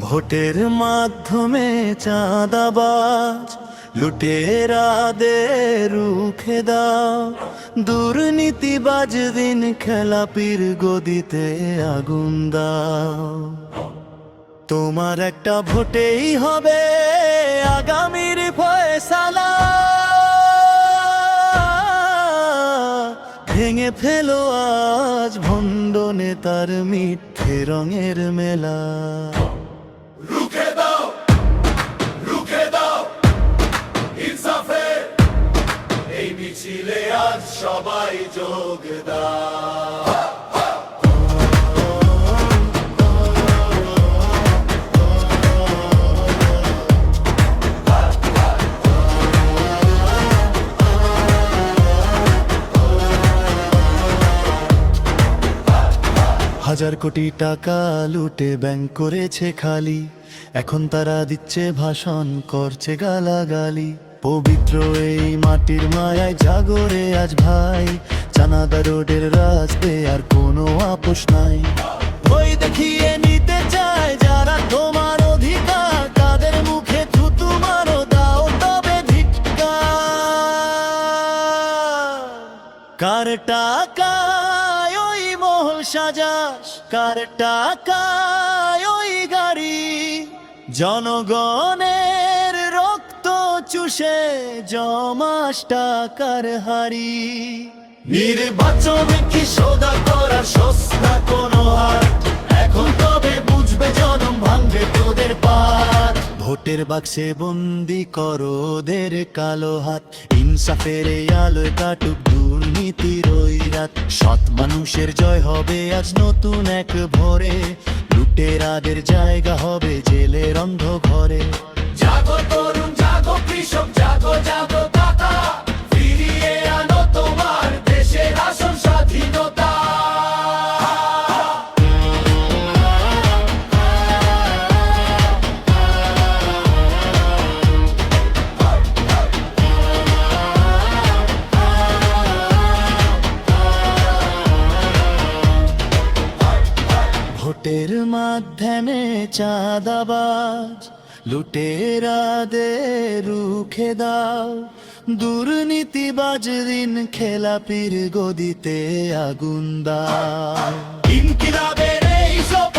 ভোটের মাধ্যমে চাঁদাবাজ লুটেরাদের রুখে দাও। দুর্নীতিবাজ দিন খেলাপির গদিতে আগুন দাও। তোমার একটা ভোটেই হবে আগামীর ফয়সালা। ভেঙে ফেলো আজ ভণ্ড নেতার মিঠে রঙের মেলা। দাও দাও এই সবাই যোগ দাও হাজার কোটি টাকা লুটে ব্যাংক করেছে খালি। এখন তারা দিচ্ছে ভাষণ, করছে গালাগালি। পবিত্র এই মাটির মায়ায় জাগরে আজ ভাই। চানাদা রোডের রাস্তে আর কোনো আপোষ নাই। ওই দেখিয়ে নিতে চায় যারা তোমার অধিকার, তাদের মুখে থুতু মারো, দাও তবে ধিক্কার। কার ওই মহল সাজাস, কার টাকায় ওই গাড়ি? জনগণের রক্ত চুষে জমাস টাকার হাড়ি। নির্বাচনে কি সোদা করার সস্তা কোনো হাট এখন তবে বুঝবে জনম ভাঙবে তোদের পার। ভোটের বাক্সে বন্দি করো ওদের কালো হাত। ইনসাফের আলোয় কাটুক দুর্নীতির ওই রাত সৎ মানুষের জয় হবে আজ নতুন এক ভরে। লুটেরাদের জায়গা হবে জেলের অন্ধ ঘরে। জাগো তরুণ, জাগো কৃষক, জাগো জাগো ভোটের মাধ্যমে চাঁদাবাজ লুটেরাদের রুখে দাও। দুর্নীতিবাজ ঋণ খেলাপির গদিতে আগুন দাও। ইনকিলাবের এই সব